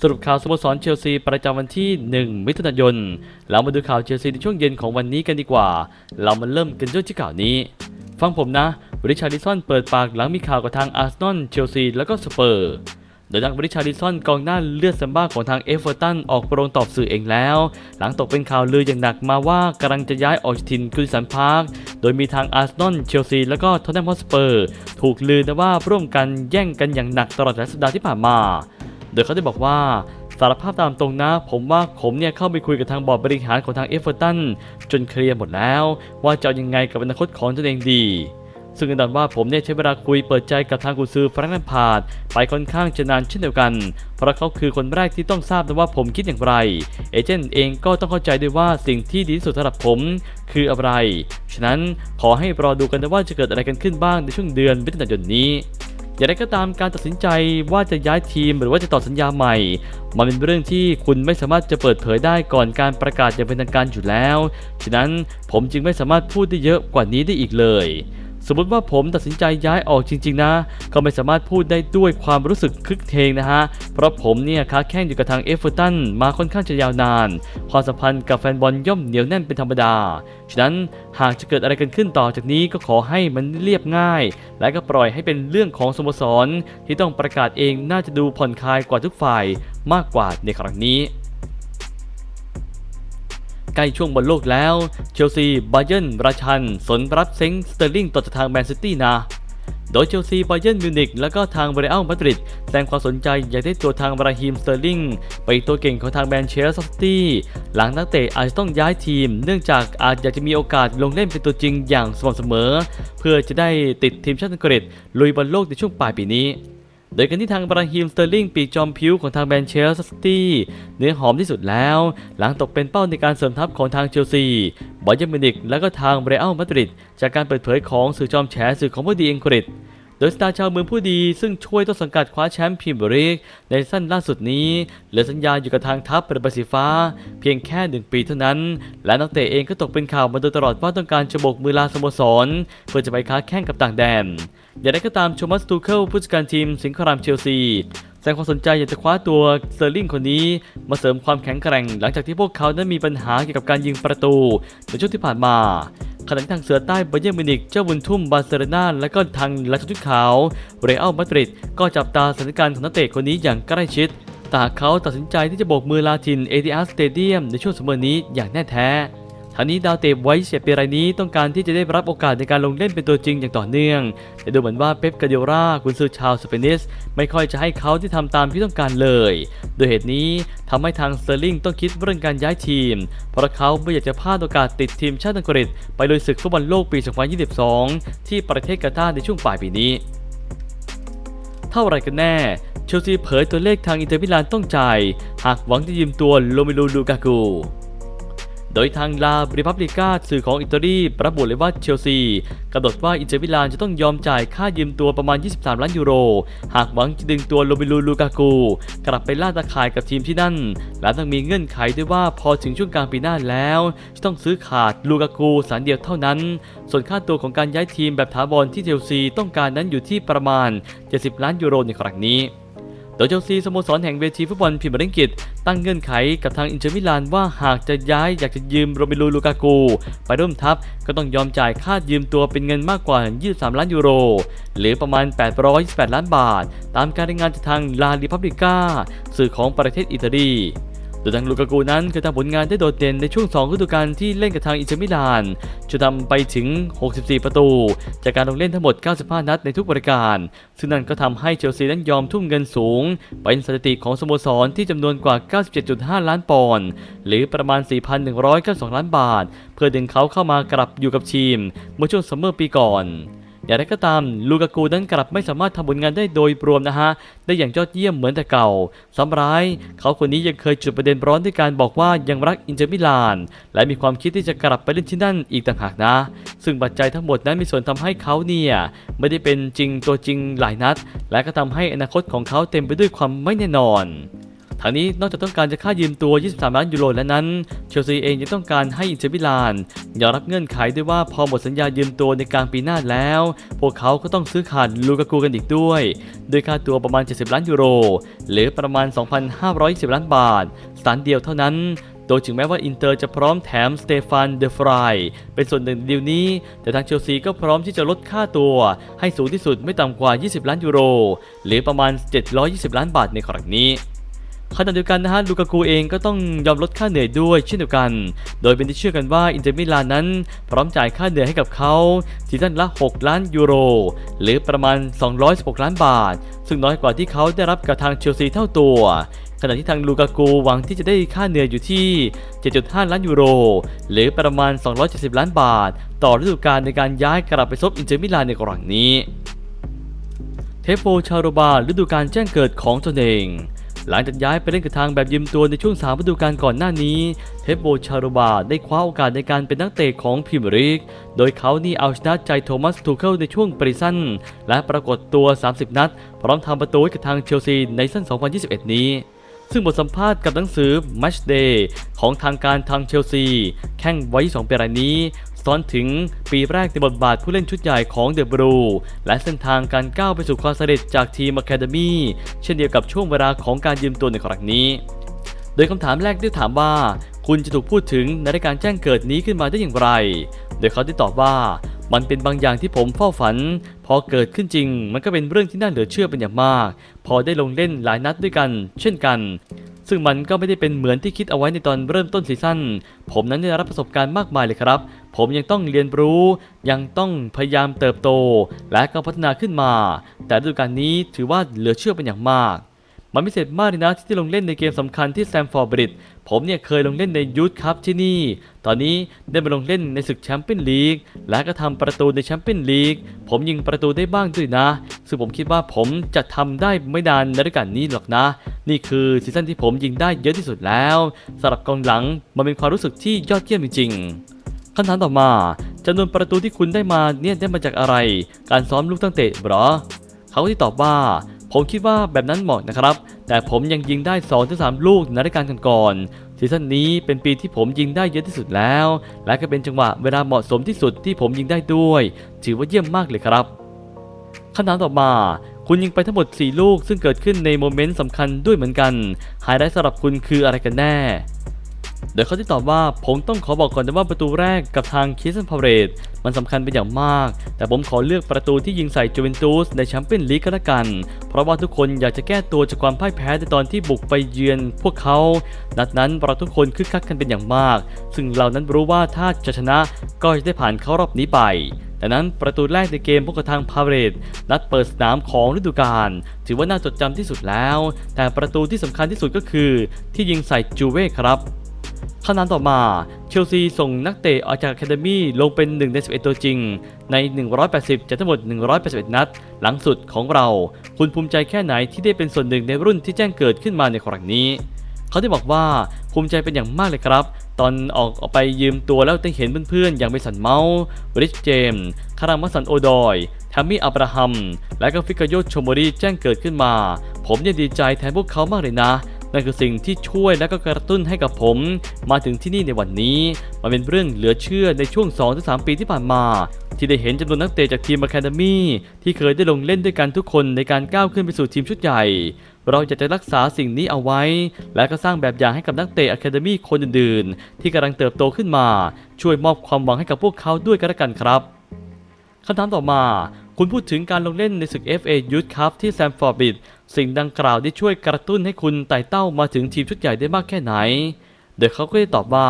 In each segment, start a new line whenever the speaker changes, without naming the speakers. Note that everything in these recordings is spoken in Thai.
สรุปข่าวสโมสรเชลซีประจำวันที่ 1 มิถุนายน เรามาดูข่าวเชลซีในช่วงเย็นของวันนี้กันดีกว่า เรามาเริ่มกันด้วยที่ข่าวนี้ ฟังผมนะริชาร์ดิสันเปิดปากหลังมีข่าวกับทางอาร์เซนอล เชลซี แล้วก็สเปอร์ โดยนักบริชาร์ดิสันกองหน้าเลือดซัมบ้าของทางเอฟเวอร์ตันออกโปรงตอบสื่อเองแล้ว หลังตกเป็นข่าวลืออย่างหนักมาว่ากำลังจะย้ายออกถิ่นกุนสันพาร์ค โดยมีทางอาร์เซนอล เชลซี แล้วก็ทอตแนมฮอตสเปอร์ ถูกลือนะว่าร่วมกันแย่งกันอย่างหนักตลอดสัปดาห์ที่ผ่านมา โดยเขาได้บอกว่าสารภาพตามตรงนะ ผมว่าผมเนี่ยเข้าไปคุยกับทางบอร์ดบริหารของทางเอฟเวอร์ตันจนเคลียร์หมดแล้ว ว่าจะยังไงกับอนาคตของตนเองดี ซึ่งแน่นอนว่าผมเนี่ยใช้เวลาคุยเปิดใจกับทางกุซือแฟรงค์แลมพาดไปค่อนข้างจะนานเช่นเดียวกัน เพราะเขาคือคนแรกที่ต้องทราบนะว่าผมคิดอย่างไร เอเจนต์เองก็ต้องเข้าใจด้วยว่าสิ่งที่ดีที่สุดสำหรับผมคืออะไร ฉะนั้นขอให้รอดูกันนะว่าจะเกิดอะไรกันขึ้นบ้างในช่วงเดือนมิถุนายนนี้ อย่างไรก็ตามการตัดสินใจว่าจะย้ายทีมหรือว่าจะต่อสัญญาใหม่ มันเป็นเรื่องที่คุณไม่สามารถจะเปิดเผยได้ก่อนการประกาศอย่างเป็นทางการอยู่แล้ว ฉะนั้นผมจึงไม่สามารถพูดได้เยอะกว่านี้ได้อีกเลย สมมติว่าผมตัดสินใจย้ายออกจริง ๆ นะ ก็ไม่สามารถพูดได้ด้วยความรู้สึกคึกเทงนะฮะ เพราะผมเนี่ยค้าแข่งอยู่กับทางเอฟเวอร์ตันมาค่อนข้างจะยาวนาน ความสัมพันธ์กับแฟนบอลย่อมเหนียวแน่นเป็นธรรมดา ฉะนั้นหากจะเกิดอะไรกันขึ้นต่อจากนี้ก็ขอให้มันเรียบง่าย และก็ปล่อยให้เป็นเรื่องของสโมสร ที่ต้องประกาศเองน่าจะดูผ่อนคลายกว่าทุกฝ่ายมากกว่าในครั้งนี้ ใกล้ช่วงบอลโลกแล้ว เชลซีบาเยิร์นราชัน สนรับเซ็งสเตอร์ลิงต่อจากทางแมนซิตี้นะโดยเชลซีบาเยนมิวนิกและก็ทางเบรอัลมาดริดแสดงความสนใจอยากได้ตัวทางบราฮิมสเตอร์ลิงไปตัวเก่งของทางแมนเชสเตอร์ซิตี้หลังนักเตะอาจจะต้องย้ายทีม เนื่องจากอาจอยากจะมีโอกาสลงเล่นเป็นตัวจริงอย่างสม่ำเสมอ เพื่อจะได้ติดทีมชาติอังกฤษลุยบอลโลกในช่วงปลายปีนี้ โดยกันที่ทางบราฮิมสเตอร์ลิงปีกจอมผิวของทางแมนเชสเตอร์ซิตี้เนื้อหอมที่สุดแล้ว หลังตกเป็นเป้าในการเสริมทัพของทางเชลซีบอยเยร์มินิกและก็ทางเรอัลมาดริดจากการเปิดเผยของสื่อจอมแฉสื่อของผู้ดีอังกฤษ ดยสตาร์ชาวเมืองผู้ดีซึ่งช่วยต้นสังกัดคว้าแชมป์พรีเมียร์ลีกในซีซั่นล่าสุดนี้เหลือสัญญาอยู่กับทางทัพเรือใบสีฟ้า เพียงแค่หนึ่งปีเท่านั้น และนักเตะเองก็ตกเป็นข่าวมาโดยตลอดว่าต้องการจะโบกมือลาสโมสร เพื่อจะไปค้าแข่งกับต่างแดนอย่างไรก็ตามโชมัสตูเคิลผู้จัดการทีมสิงคโปร์เชลซีแสดงความสนใจอยากจะคว้าตัวเตอร์ลิงคนนี้มาเสริมความแข็งแกร่ง หลังจากที่พวกเขานั้นมีปัญหาเกี่ยวกับการยิงประตูในช่วงที่ผ่านมา ขณะที่ทางเสือใต้บาเยิร์นมิวนิกเจ้าบุญทุ่มบาร์เซโลนาและก็ทางลัชชุดขาวเรอัลมาดริดก็จับตาสถานการณ์ของนักเตะคนนี้อย่างใกล้ชิดแต่หากเขาตัดสินใจที่จะโบกมือลาทินเอทีอาสเตเดียมในช่วงสมเมอนี้อย่างแน่แท้ ทางนี้ดาวเตะไว้เสียปีรายนี้ต้องการที่จะได้รับโอกาสในการลงเล่นเป็นตัวจริงอย่างต่อเนื่อง แต่ดูเหมือนว่าเป๊ปกาเดราคุณซื้อชาวสเปนิสไม่ค่อยจะให้เขาที่ทำตามที่ต้องการเลย โดยเหตุนี้ทำให้ทางเตอร์ลิงต้องคิดเรื่องการย้ายทีม เพราะเขาไม่อยากจะพลาดโอกาสติดทีมชาติอังกฤษ ไปลุยศึกฟุตบอลโลกปี 2022 ที่ประเทศกาตาร์ในช่วงปลายปีนี้ เท่าไรกันแน่เชลซีเผยตัวเลขทางอินเตอร์มิลานต้องจ่าย หากหวังจะยืมตัวโรเมโลลูกากู โดยทางลาบริพับลิกาสื่อของอิตาลีระบุเลยว่าเชลซีกำหนดว่าอินเตอร์มิลานจะต้องยอมจ่ายค่ายืมตัวประมาณ 23 ล้านยูโร หากหวังจะดึงตัวโรเมโลลูกากู กลับไปล่าตาข่ายกับทีมที่นั่น และต้องมีเงื่อนไขด้วยว่าพอถึงช่วงกลางปีหน้าแล้ว จะต้องซื้อขาดลูกากูสารเดียวเท่านั้น ส่วนค่าตัวของการย้ายทีมแบบถาวรที่เชลซีต้องการนั้นอยู่ที่ประมาณ 70 ล้านยูโรในครั้งนี้ โดยเชลซีสโมสรแห่งเวทีฟุตบอลพรีเมียร์ลีกอังกฤษ ตั้งเงื่อนไขกับทางอินเตอร์มิลานว่าหากจะย้ายอยากจะยืมโรเมโลลูกากู ไปร่วมทัพก็ต้องยอมจ่ายค่ายืมตัวเป็นเงินมากกว่า 23 ล้านยูโร หรือประมาณ 828 ล้านบาท ตามการรายงานจากทางลาลิพับลิก้าสื่อของประเทศอิตาลี โดยทางลูกากูนั้นเคยทำผลงานได้โดดเด่นในช่วง2ฤดูกาลที่เล่นกับทางอินเตอร์มิลานจนทำไปถึง 64 ประตู จากการลงเล่นทั้งหมด 95 นัดในทุกบริการ ซึ่งนั่นก็ทำให้เชลซีนั้นยอมทุ่มเงินสูง เป็นสถิติของสโมสรที่จำนวนกว่า 97.5 ล้านปอนด์หรือประมาณ 4,192 ล้านบาท เพื่อดึงเขาเข้ามากลับอยู่กับทีม เมื่อช่วงซัมเมอร์ปีก่อน อย่างไรก็ตามลูกากูนั้นกลับไม่สามารถทำผลงานได้โดยรวมนะฮะ ได้อย่างยอดเยี่ยมเหมือนแต่เก่าซ้ำร้าย เขาคนนี้ยังเคยจุดประเด็นร้อนด้วยการบอกว่ายังรักอินเตอร์มิลาน และมีความคิดที่จะกลับไปเล่นที่นั่นอีกต่างหากนะ ซึ่งปัจจัยทั้งหมดนั้นมีส่วนทำให้เขาเนี่ยไม่ได้เป็นจริงตัวจริงหลายนัด และก็ทำให้อนาคตของเขาเต็มไปด้วยความไม่แน่นอน ทางนี้นอกจากต้องการจะค่ายืมตัว 23 ล้านยูโรแล้วนั้น เชลซีเองยังต้องการให้อินเตอร์มิลานยอมรับเงื่อนไขด้วยว่าพอหมดสัญญายืมตัวในกลางปีหน้าแล้ว พวกเขาก็ต้องซื้อขาดลูกากูกันอีกด้วย โดยค่าตัวประมาณ 70 ล้านยูโร หรือประมาณ 2,520 ล้านบาท สถานเดียวเท่านั้นโดยถึงแม้ว่าอินเตอร์จะพร้อมแถมสเตฟานเดฟรายเป็นส่วนหนึ่งในดีลนี้ แต่ทางเชลซีก็พร้อมที่จะลดค่าตัวให้สูงที่สุดไม่ต่ำกว่า 20 ล้านยูโร หรือประมาณ 720 ล้านบาทในครั้งนี้ ขณะเดียวกันนะฮะลูกากูเองก็ต้องยอมลดค่าเหนื่อยด้วยเช่นเดียวกัน โดยเป็นที่เชื่อกันว่าอินเตอร์มิลานนั้น พร้อมจ่ายค่าเหนื่อยให้กับเขาซีซั่นละ 6 ล้านยูโร หรือประมาณ 216 ล้านบาท ซึ่งน้อยกว่าที่เขาได้รับกับทางเชลซีเท่าตัวขณะที่ทางลูกากูหวังที่จะได้ค่าเหนื่อยอยู่ที่ 7.5 ล้านยูโร หรือประมาณ 270 ล้านบาท ต่อฤดูกาลในการย้ายกลับไปซบอินเตอร์มิลานในครั้งนี้ เทปโปชาโรบาฤดูกาลแจ้งเกิดของตนเอง หลังจากย้ายไปเล่นกับทางแบบยืมตัวในช่วง3ฤดูกาลก่อนหน้านี้ เทปโบชาโรบาได้คว้าโอกาสในการเป็นนักเตะของพรีเมียร์ลีกโดยเขานี่เอาชนะใจโทมัสทูเคิลในช่วงปริซันและปรากฏตัว 30 นัด พร้อมทำประตูให้กับทางเชลซีในซั้น 2021 นี้ซึ่งบทสัมภาษณ์กับหนังสือ Match Day ของทางการทางเชลซี แข่งไว้2ปีรายนี้ สะท้อนถึงปีแรกในบทบาทผู้เล่นชุดใหญ่ของเดอะบรูและเส้นทางการก้าวไปสู่ความสำเร็จจากทีมอะคาเดมี่เช่นเดียวกับช่วงเวลาของการยืมตัวในครั้งนี้ โดยคำถามแรกที่ถามว่า คุณจะถูกพูดถึงในรายการแจ้งเกิดนี้ขึ้นมาได้อย่างไร โดยเขาได้ตอบว่ามันเป็นบางอย่างที่ผมเฝ้าฝัน พอเกิดขึ้นจริง มันก็เป็นเรื่องที่น่าเหลือเชื่อเป็นอย่างมาก พอได้ลงเล่นหลายนัดด้วยกัน เช่นกัน ซึ่งมันก็ไม่ได้เป็นเหมือนที่คิดเอาไว้ในตอนเริ่มต้นซีซั่น ผมนั้นได้รับประสบการณ์มากมายเลยครับ ผมยังต้องเรียนรู้ ยังต้องพยายามเติบโต และก็พัฒนาขึ้นมา แต่ฤดูกาลนี้ถือว่าเหลือเชื่อเป็นอย่างมาก มันพิเศษมากเลยนะที่ได้ลงเล่นในเกมสำคัญที่แซมฟอร์บริดจ์ผมเนี่ยเคยลงเล่นในยูทคัพที่นี่ ตอนนี้ได้มาลงเล่นในศึกแชมเปี้ยนลีก และก็ทำประตูในแชมเปี้ยนลีก ผมยิงประตูได้บ้างด้วยนะ ซึ่งผมคิดว่าผมจะทำได้ไม่นานในฤดูกาลนี้หรอกนะ นี่คือซีซั่นที่ผมยิงได้เยอะที่สุดแล้วสำหรับกองหลังมันเป็นความรู้สึกที่ยอดเยี่ยมจริงๆคำถามต่อมาจำนวนประตูที่คุณได้มาเนี่ยได้มาจากอะไร การซ้อมลูกตั้งเตะหรอ เขาที่ตอบว่า ผมคิดว่าแบบนั้นเหมาะนะครับ แต่ผมยังยิงได้ 2-3 ลูกในรายการก่อนๆซีซั่นนี้เป็นปีที่ผมยิงได้เยอะที่สุดแล้ว และก็เป็นจังหวะเวลาเหมาะสมที่สุดที่ผมยิงได้ด้วย ถือว่าเยี่ยมมากเลยครับคำถามต่อมาคุณยิงไปทั้งหมด 4 ลูกซึ่งเกิดขึ้นในโมเมนต์สำคัญด้วยเหมือนกันไฮไลท์สำหรับคุณคืออะไรกันแน่ โดยเขาที่ตอบว่าผมต้องขอบอกก่อนนะว่าประตูแรกกับทางคิสซันพาเรตมันสำคัญเป็นอย่างมาก แต่ผมขอเลือกประตูที่ยิงใส่จูเวนตุสในแชมเปี้ยนลีกก็แล้วกัน เพราะว่าทุกคนอยากจะแก้ตัวจากความพ่ายแพ้ในตอนที่บุกไปเยือนพวกเขา นัดนั้นเราทุกคนคึกคักกันเป็นอย่างมาก ซึ่งเรานั้นรู้ว่าถ้าจะชนะก็จะได้ผ่านเข้ารอบนี้ไปดังนั้นประตูแรกในเกมพวกบทางพาเรตนัดเปิดสนามของฤดูกาลถือว่าน่าจดจำที่สุดแล้ว แต่ประตูที่สำคัญที่สุดก็คือ ที่ยิงใส่จูเว่ครับ ขณะต่อมาเชลซีส่งนักเตะออกจากอะคาเดมี่ลงเป็น 1 ใน 11 ตัวจริง ใน 180 จากทั้งหมด 181 นัด หลังสุดของเรา คุณภูมิใจแค่ไหนที่ได้เป็นส่วนหนึ่งในรุ่นที่แจ้งเกิดขึ้นมาในครั้งนี้ เขาได้บอกว่าภูมิใจเป็นอย่างมากเลยครับ ตอนออกออกไปยืมตัวแล้วได้เห็นเพื่อนๆ อย่างเบสันเมาส์ริชเจมส์คารามัสันโอดอยแทมมี่อับราฮัม และก็ฟิกาโยโชโมรีแจ้งเกิดขึ้นมา ผมเนี่ยดีใจแทนพวกเขามากเลยนะ นั่นคือสิ่งที่ช่วยและก็กระตุ้นให้กับผม มาถึงที่นี่ในวันนี้ มันเป็นเรื่องเหลือเชื่อในช่วง 2-3 ปีที่ผ่านมา ที่ได้เห็นจำนวนนักเตะจากทีมอะคาเดมี่ที่เคยได้ลงเล่นด้วยกันทุกคนในการก้าวขึ้นไปสู่ทีมชุดใหญ่เราอยากจะรักษาสิ่งนี้เอาไว้ และก็สร้างแบบอย่างให้กับนักเตะอะคาเดมี่คนอื่นๆ ที่กำลังเติบโตขึ้นมา ช่วยมอบความหวังให้กับพวกเขาด้วยกันละกันครับคำถามต่อมา คุณพูดถึงการลงเล่นในศึก FA Youth Cup ที่แซมฟอร์บิด สิ่งดังกล่าวได้ช่วยกระตุ้นให้คุณไต่เต้ามาถึงทีมชุดใหญ่ได้มากแค่ไหน โดยเขาก็ได้ตอบว่า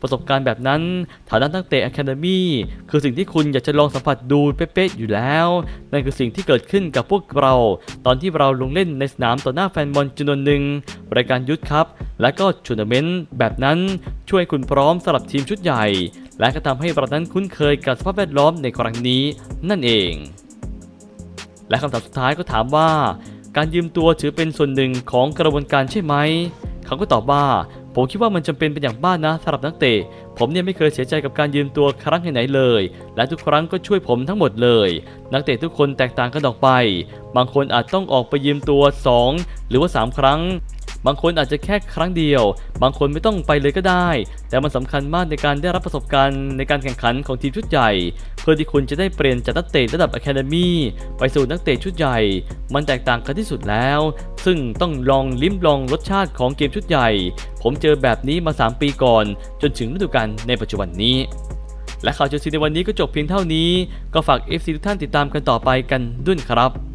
ประสบการณ์แบบนั้นฐานะนักเตะอะคาเดมี่คือสิ่งที่คุณอยากจะลองสัมผัสดูเป๊ะๆอยู่แล้ว นั่นคือสิ่งที่เกิดขึ้นกับพวกเรา ตอนที่เราลงเล่นในสนามต่อหน้าแฟนบอลจำนวนหนึ่งรายการยุทธครับ และก็ทัวร์นาเมนต์แบบนั้นช่วยคุณพร้อมสำหรับทีมชุดใหญ่ และก็ทำให้เรานั้นคุ้นเคยกับสภาพแวดล้อมในครั้งนี้นั่นเอง และคำถามสุดท้ายก็ถามว่า การยืมตัวถือเป็นส่วนหนึ่งของกระบวนการใช่ไหม เขาก็ตอบว่า ผมคิดว่ามันจำเป็นเป็นอย่างมากนะสำหรับนักเตะ ผมเนี่ยไม่เคยเสียใจกับการยืมตัวครั้งไหนเลย และทุกครั้งก็ช่วยผมทั้งหมดเลย นักเตะทุกคนแตกต่างกันออกไป บางคนอาจต้องออกไปยืมตัว 2 หรือว่า 3 ครั้ง บางคนอาจจะแค่ครั้งเดียว บางคนไม่ต้องไปเลยก็ได้ แต่มันสำคัญมากในการได้รับประสบการณ์ในการแข่งขันของทีมชุดใหญ่ เพื่อที่คุณจะได้เปลี่ยนจากนักเตะระดับอะคาเดมี่ไปสู่นักเตะชุดใหญ่ มันแตกต่างกันที่สุดแล้ว ซึ่งต้องลองลิ้มลองรสชาติของเกมชุดใหญ่ ผมเจอแบบนี้มา 3 ปีก่อน จนถึงฤดูกาลในปัจจุบันนี้และข่าวเชลซีในวันนี้ก็จบเพียงเท่านี้ ก็ฝาก FC ทุกท่านติดตามกันต่อไปกันด้วยครับ